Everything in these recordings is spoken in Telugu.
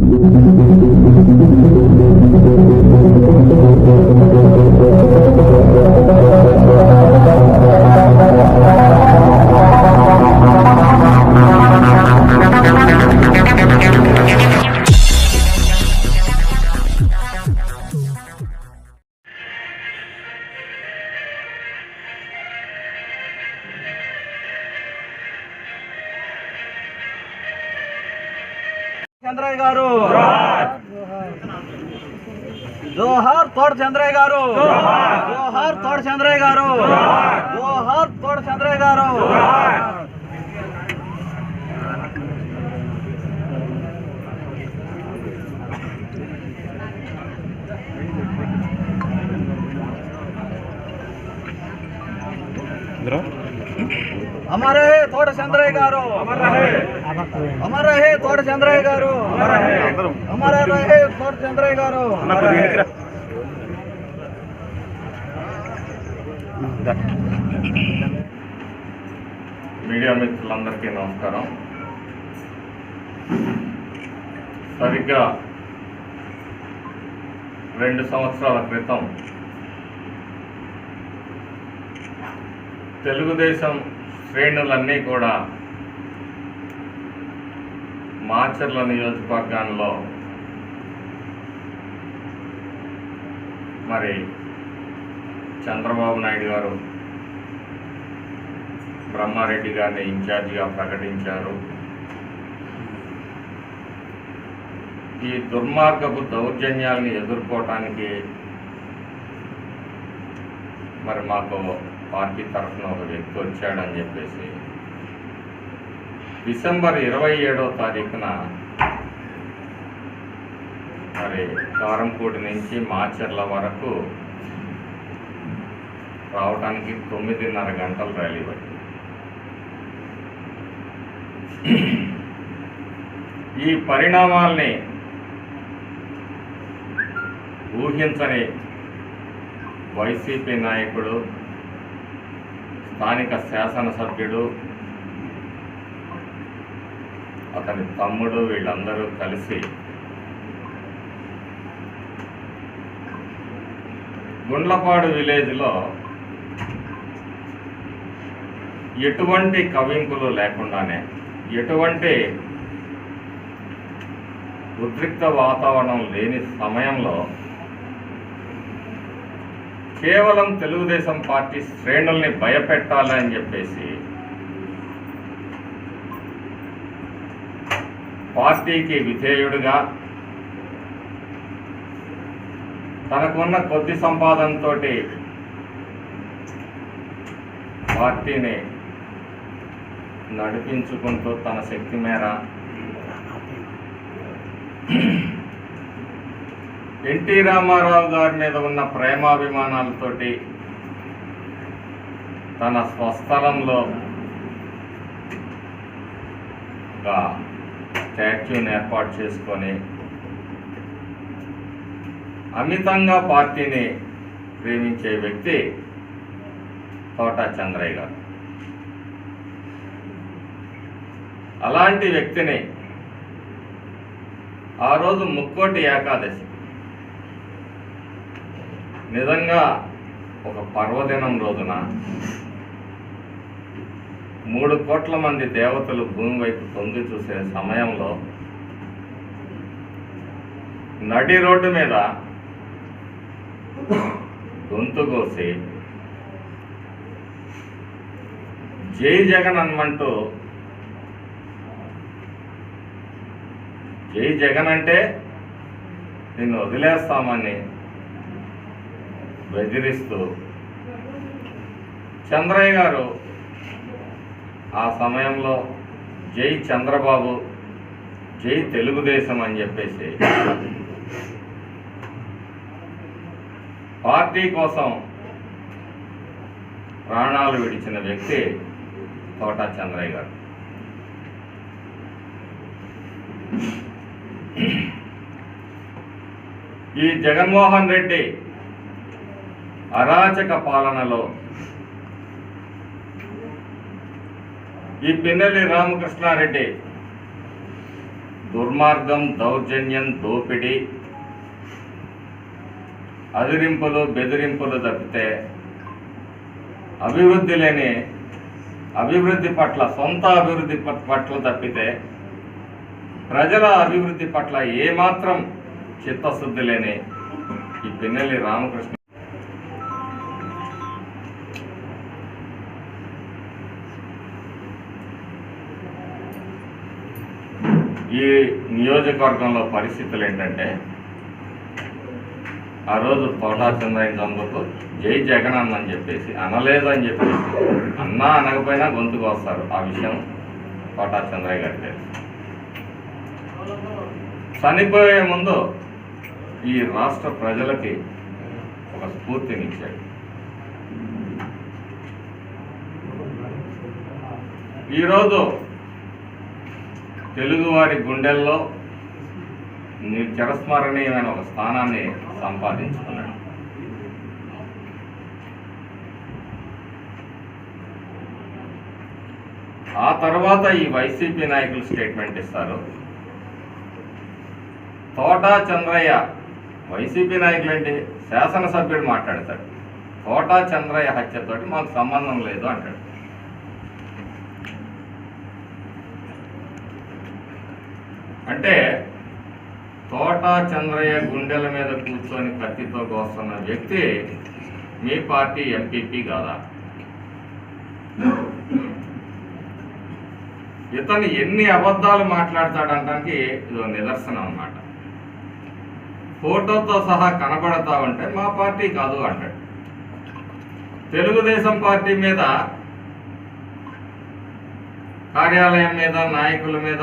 Thank you. చంద్రయ్య గారు జోహార్ తోట చంద్రయ్య గారు జోహార్ తోట చంద్రయ్య గారు జోహార్ తోట చంద్రయ్య గారు అమర్ తోట చంద్రయ్య గారు. అమర్ తోట చంద్రయ్య గారు. అమర్ రహే తోట చంద్రయ్య గారు. మీడియా మిత్రులందరికీ నమస్కారం. సరిగ్గా రెండు సంవత్సరాల క్రితం తెలుగుదేశం శ్రేణులన్నీ కూడా మాచర్ల నియోజకవర్గాల్లో మరి చంద్రబాబు నాయుడు గారు బ్రహ్మారెడ్డి గారిని ఇన్ఛార్జిగా ప్రకటించారు. ఈ దుర్మార్గపు దౌర్జన్యాల్ని ఎదుర్కోవటానికి మరి మాకు పార్టీ తరఫున ఒక వ్యక్తి వచ్చాడని చెప్పేసి డిసెంబర్ ఇరవై ఏడో తారీఖున మరి కారంపూడి నుంచి మాచర్ల వరకు రావడానికి తొమ్మిదిన్నర గంటలు ర్యాలీ పట్టింది. ఈ పరిణామాల్ని ఊహించని వైసీపీ నాయకుడు స్థానిక శాసనసభ్యుడు అతని తమ్ముడు వీళ్ళందరూ కలిసి గుండ్లపాడు విలేజ్లో ఎటువంటి కవింపులు లేకుండానే ఎటువంటి ఉద్రిక్త వాతావరణం లేని సమయంలో కేవలం తెలుగుదేశం పార్టీ శ్రేణుల్ని భయపెట్టాలని చెప్పేసి పార్టీకి విధేయుడుగా తనకున్న కొద్ది సంపాదనతో పార్టీని నడిపించుకుంటూ తన శక్తి మేర ఎన్టీ రామారావు గారి మీద ఉన్న ప్రేమాభిమానాలతోటి తన స్వస్థలంలో ఒక స్టాచ్యూని ఏర్పాటు చేసుకొని అమితంగా పార్టీని ప్రేమించే వ్యక్తి తోట చంద్రయ్య గారు. అలాంటి వ్యక్తిని ఆ రోజు ముక్కోటి ఏకాదశి. నిజంగా ఒక పర్వదినం రోజున మూడు కోట్ల మంది దేవతలు భూమి వైపు తొంగి చూసే సమయంలో నడి రోడ్డు మీద గొంతు కోసి జై జగన్ అనమంటూ జై జగన్ అంటే నిన్ను వదిలేస్తామని బెదిరిస్తూ చంద్రయ్య గారు ఆ సమయంలో జై చంద్రబాబు జై తెలుగుదేశం అని చెప్పేసి పార్టీ కోసం ప్రాణాలు విడిచిన వ్యక్తి తోట చంద్రయ్య గారు. ఈ జగన్మోహన్ రెడ్డి అరాచక పాలనలో. ఈ పిన్నెల్లి రామకృష్ణారెడ్డి దుర్మార్గం దౌర్జన్యం దోపిడీ అదిరింపులు బెదిరింపులు తప్పితే అభివృద్ధి లేని అభివృద్ధి పట్ల సొంత అభివృద్ధి పట్ల తప్పితే ప్రజల అభివృద్ధి పట్ల ఏమాత్రం చిత్తశుద్ధి లేని ఈ పిన్నెల్లి రామకృష్ణ ఈ నియోజకవర్గంలో పరిస్థితులు ఏంటంటే ఆ రోజు తోటా చంద్రయ్య జై జగన్ అన్న అని చెప్పేసి అనలేదని చెప్పేసి అన్నా అనకపోయినా గొంతుకు వస్తారు ఆ విషయం తోటా చంద్రయ్య గారికి తెలుసు చనిపోయే ముందు ఈ రాష్ట్ర ప్రజలకి ఒక స్ఫూర్తినిచ్చాడు ఈరోజు తెలుగువారి గుండెల్లో నేను చిరస్మరణీయమైన ఒక స్థానాన్ని సంపాదించుకున్నాడు. ఆ తర్వాత ఈ వైసీపీ నాయకులు స్టేట్మెంట్ ఇస్తారు. తోటా చంద్రయ్య వైసీపీ నాయకులు ఏంటి? శాసనసభ్యుడు మాట్లాడతాడు. తోటా చంద్రయ్య హత్యతోటి మాకు సంబంధం లేదు అంటాడు. అంటే తోట చంద్రయ్య గుండెల మీద కూర్చొని కత్తితో కోస్తున్న వ్యక్తి మీ పార్టీ ఎంపీపీ కాదా? ఇతను ఎన్ని అబద్ధాలు మాట్లాడతాడంటానికి ఇది నిదర్శనం అన్నమాట. ఫోటోతో సహా కనబడతా ఉంటే మా పార్టీ కాదు అంటాడు. తెలుగుదేశం పార్టీ మీద కార్యాలయం మీద నాయకుల మీద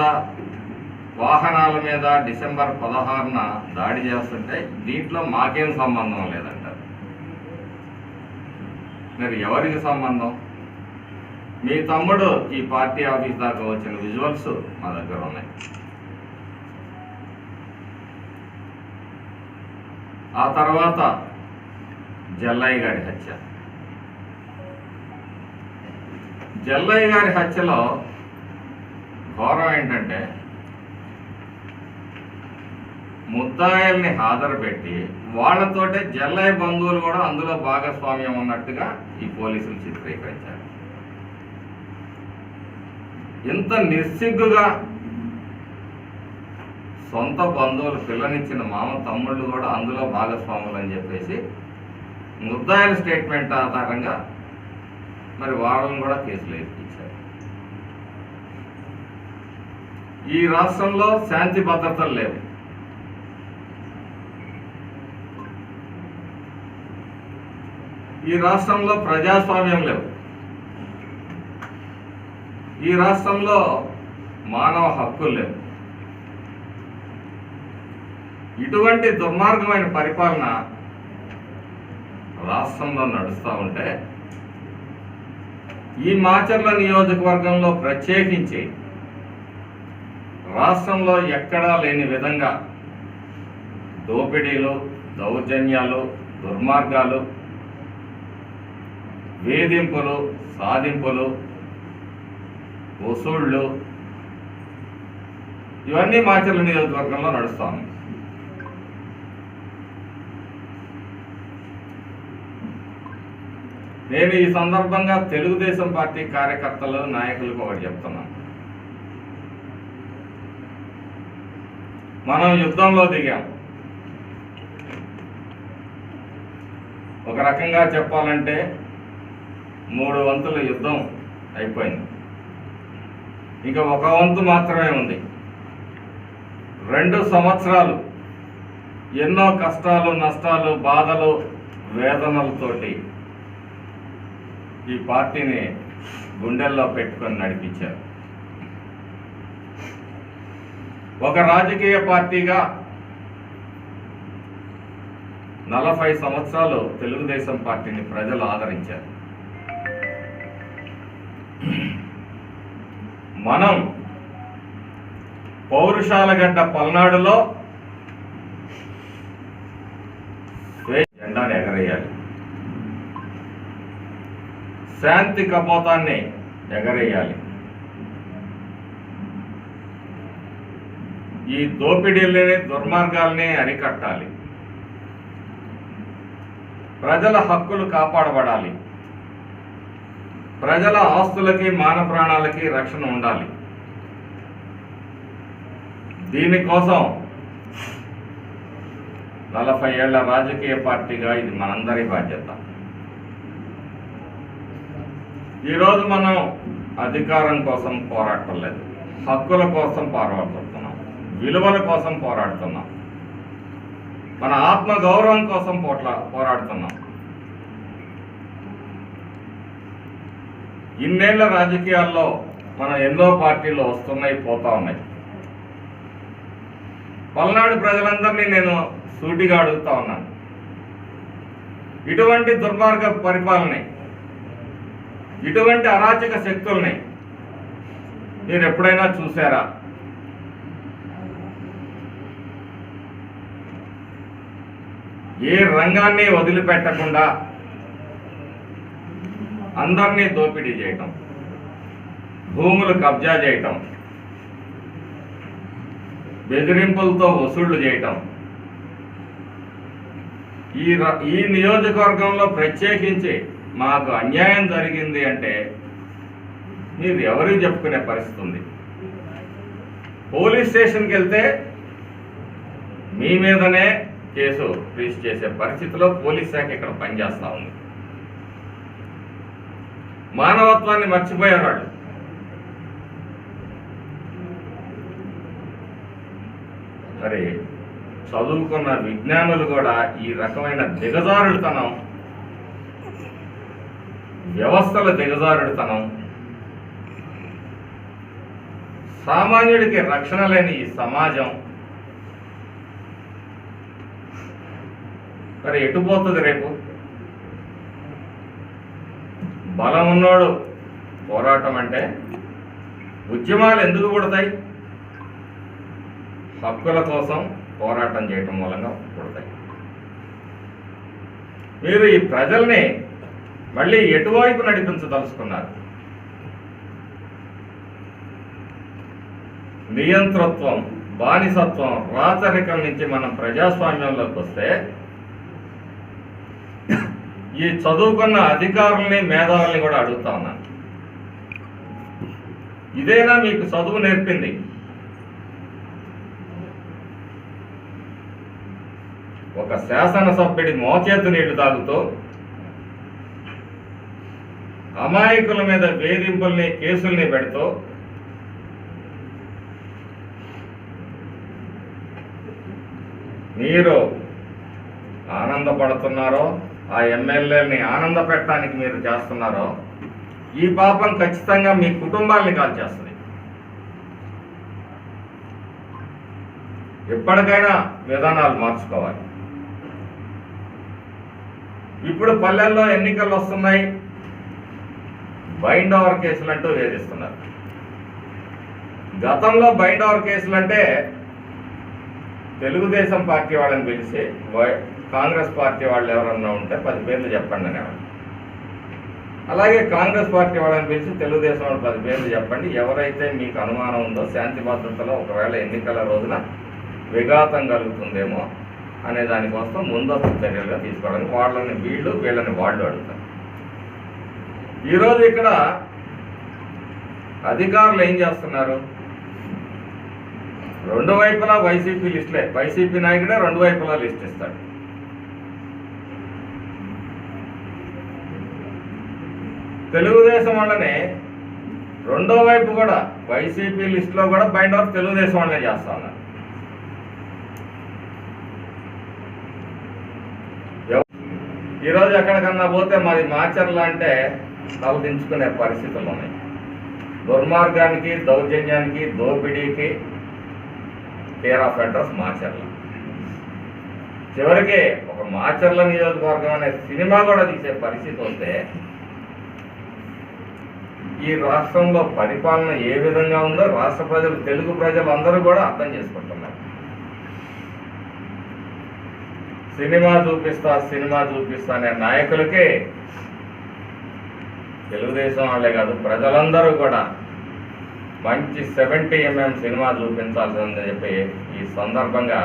వాహనాల మీద డిసెంబర్ పదహారున దాడి చేస్తుంటే దీంట్లో మాకేం సంబంధం లేదంటారు మరి ఎవరికి సంబంధం? మీ తమ్ముడు ఈ పార్టీ ఆఫీస్ దాకా వచ్చిన విజువల్స్ మా దగ్గర ఉన్నాయి. ఆ తర్వాత జల్లయ్య గారి హత్య. జల్లయ్య గారి హత్యలో ఘోరం ఏంటంటే ముద్దాయిల్ని హాజరు పెట్టి వాళ్ళతోటే జల్లయ్య బంధువులు కూడా అందులో భాగస్వామ్యం ఉన్నట్టుగా ఈ పోలీసులు చిత్రీకరించారు. ఇంత నిస్సిగ్గుగా సొంత బంధువులు పిల్లనిచ్చిన మామ తమ్ముళ్ళు కూడా అందులో భాగస్వాములు అని చెప్పేసి ముద్దాయిల స్టేట్మెంట్ ఆధారంగా మరి వాళ్ళని కూడా కేసులు ఇచ్చారు ఈ రాష్ట్రంలో శాంతి భద్రతలు లేవు. ఈ రాష్ట్రంలో ప్రజాస్వామ్యం లేవు. ఈ రాష్ట్రంలో మానవ హక్కులు లేవు. ఇటువంటి దుర్మార్గమైన పరిపాలన రాష్ట్రంలో నడుస్తూ ఉంటే ఈ మాచర్ల నియోజకవర్గంలో ప్రత్యేకించి రాష్ట్రంలో ఎక్కడా లేని విధంగా దోపిడీలు దౌర్జన్యాలు దుర్మార్గాలు వేధింపులు సాధింపులు వసూళ్ళు ఇవన్నీ మాచర్ల నియోజకవర్గంలో నడుస్తాను నేను ఈ సందర్భంగా తెలుగుదేశం పార్టీ కార్యకర్తలు నాయకులకు ఒకటి చెప్తున్నాను మనం యుద్ధంలో దిగాం. ఒక రకంగా చెప్పాలంటే మూడు వంతుల యుద్ధం అయిపోయింది. ఇంకా ఒక వంతు మాత్రమే ఉంది. రెండు సంవత్సరాలు ఎన్నో కష్టాలు నష్టాలు బాధలు వేదనలతోటి ఈ పార్టీని గుండెల్లో పెట్టుకొని నడిపించారు. ఒక రాజకీయ పార్టీగా నలభై సంవత్సరాలు తెలుగుదేశం పార్టీని ప్రజలు ఆదరించారు. మనం పౌరుషాలగడ్డ పల్నాడులో జెండాను ఎగరేయాలి. శాంతి కపోతాన్ని ఎగరేయాలి. ఈ దోపిడీలని దుర్మార్గాల్ని అరికట్టాలి. ప్రజల హక్కులు కాపాడబడాలి. ప్రజల ఆస్తులకి మాన ప్రాణాలకి రక్షణ ఉండాలి. దీనికోసం నలభై ఏళ్ళ రాజకీయ పార్టీగా ఇది మనందరి బాధ్యత. ఈరోజు మనం అధికారం కోసం పోరాటం లేదు. హక్కుల కోసం పోరాడుతున్నాం. విలువల కోసం పోరాడుతున్నాం. మన ఆత్మ గౌరవం కోసం పోట్లా పోరాడుతున్నాం. ఇన్నేళ్ళ రాజకీయాల్లో మనం ఎన్నో పార్టీలు వస్తున్నాయి పోతా ఉన్నాయి. పల్నాడు ప్రజలందరినీ నేను సూటిగా అడుగుతా ఉన్నాను. ఇటువంటి దుర్మార్గ పరిపాలన ఇటువంటి అరాచక శక్తుల్ని మీరు ఎప్పుడైనా చూసారా ఏ రంగాన్ని వదిలిపెట్టకుండా అందరినీ దోపిడీ చేయటం భూములు కబ్జా చేయటం బెదిరింపులతో వసూళ్ళు చేయటం ఈ ర- ఈ నియోజకవర్గంలో ప్రత్యేకించి మాకు అన్యాయం జరిగింది అంటే మీరు ఎవరికి చెప్పుకునే పరిస్థితి ఉంది. పోలీస్ స్టేషన్కి వెళ్తే మీ మీదనే కేసు రిజిస్టర్ చేసే పరిస్థితిలో పోలీస్ శాఖ ఇక్కడ పనిచేస్తూ ఉంది. మానవత్వాన్ని మర్చిపోయారు వాళ్ళు మరి చదువుకున్న విజ్ఞానులు కూడా ఈ రకమైన దిగజారుడుతనం వ్యవస్థల దిగజారుడుతనం సామాన్యుడికి రక్షణ లేని ఈ సమాజం. మరి ఎటుపోతుంది రేపు? బలం ఉన్నోడు పోరాటం అంటే ఉద్యమాలు ఎందుకు పుడతాయి? హక్కుల కోసం పోరాటం చేయటం మూలంగా పుడతాయి. మీరు ఈ ప్రజల్ని మళ్ళీ ఎటువైపు నడిపించదలుచుకున్నారు? నియంతృత్వం బానిసత్వం రాచరికం నుంచి మనం ప్రజాస్వామ్యంలోకి వస్తే ఈ చదువుకున్న అధికారుల్ని మేధావుల్ని కూడా అడుగుతా ఉన్నాను ఇదేనా మీకు చదువు నేర్పింది? ఒక శాసనసభ్యుడి మోచేతు నీళ్ళు తాగుతూ అమాయకుల మీద వేధింపుల్ని కేసుల్ని పెడుతూ మీరు ఆనందపడుతున్నారో ఆ ఎమ్మెల్యేని ఆనంద పెట్టడానికి మీరు చేస్తున్నారో ఈ పాపం ఖచ్చితంగా మీ కుటుంబాల్ని కాల్చేస్తుంది ఎప్పటికైనా విధానాలు మార్చుకోవాలి. ఇప్పుడు పల్లెల్లో ఎన్నికలు వస్తున్నాయి. బైండ్ ఓవర్ కేసులు అంటూ వేధిస్తున్నారు. గతంలో బైండ్ ఓవర్ కేసులు అంటే తెలుగుదేశం పార్టీ వాళ్ళని పిలిచి వై- కాంగ్రెస్ పార్టీ వాళ్ళు ఎవరన్నా ఉంటే పది పేర్లు చెప్పండి అనేవాడు అలాగే కాంగ్రెస్ పార్టీ వాళ్ళని పిలిచి తెలుగుదేశం వాళ్ళు పది పేర్లు చెప్పండి. ఎవరైతే మీకు అనుమానం ఉందో శాంతి భద్రతలో ఒకవేళ ఎన్నికల రోజున విఘాతం కలుగుతుందేమో అనే దానికోసం ముందస్తు చర్యలుగా తీసుకోవడానికి వాళ్ళని వీళ్ళు వీళ్ళని వాళ్ళు అడుగుతారు. ఈరోజు ఇక్కడ అధికారులు ఏం చేస్తున్నారు? రెండు వైపులా వైసీపీ లిస్టులే వైసీపీ నాయకుడే రెండు వైపులా లిస్ట్ ఇస్తాడు. తెలుగుదేశం వాళ్ళని రెండో వైపు కూడా వైసీపీ లిస్టులో కూడా బైండ్ అవుట్ తెలుగుదేశం వాళ్ళనే చేస్తా ఉన్నారు. ఈరోజు ఎక్కడికన్నా పోతే మాది మాచర్ల అంటే తలదించుకునే పరిస్థితులు ఉన్నాయి. దుర్మార్గానికి దౌర్జన్యానికి దోపిడీకి కేర్ ఆఫ్ అడ్రస్ మాచర్ల చివరికి ఒక మాచర్ల నియోజకవర్గం అనే సినిమా కూడా తీసే పరిస్థితి వస్తే ఈ రాష్ట్రంలో పరిపాలన ఏ విధంగా ఉందో రాష్ట్ర ప్రజలు తెలుగు ప్రజలు అందరూ కూడా అర్థం చేసుకుంటున్నారు. సినిమా చూపిస్తా సినిమా చూపిస్తా అనే నాయకులకే తెలుగుదేశం వాళ్ళే కాదు ప్రజలందరూ కూడా మంచి సెవెంటీ ఎంఎం సినిమా చూపించాల్సిందని చెప్పి ఈ సందర్భంగా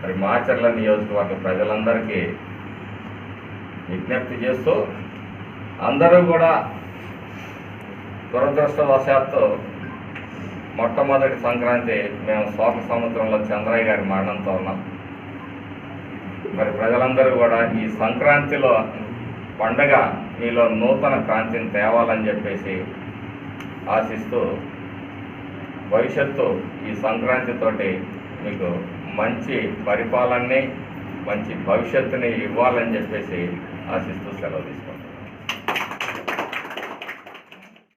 మరి మాచర్ల నియోజకవర్గ ప్రజలందరికీ విజ్ఞప్తి చేస్తూ అందరూ కూడా దురదృష్టవశాత్తు మొట్టమొదటి సంక్రాంతి మేము శోక సముద్రంలో చంద్రయ్య గారి మరణంతో ఉన్నాం. మరి ప్రజలందరూ కూడా ఈ సంక్రాంతిలో పండగ మీలో నూతన క్రాంతిని తేవాలని చెప్పేసి ఆశిస్తూ భవిష్యత్తు ఈ సంక్రాంతితోటి మీకు మంచి పరిపాలనని మంచి భవిష్యత్తుని ఇవ్వాలని చెప్పేసి ఆశిస్తూ సెలవు తీసుకుంటాం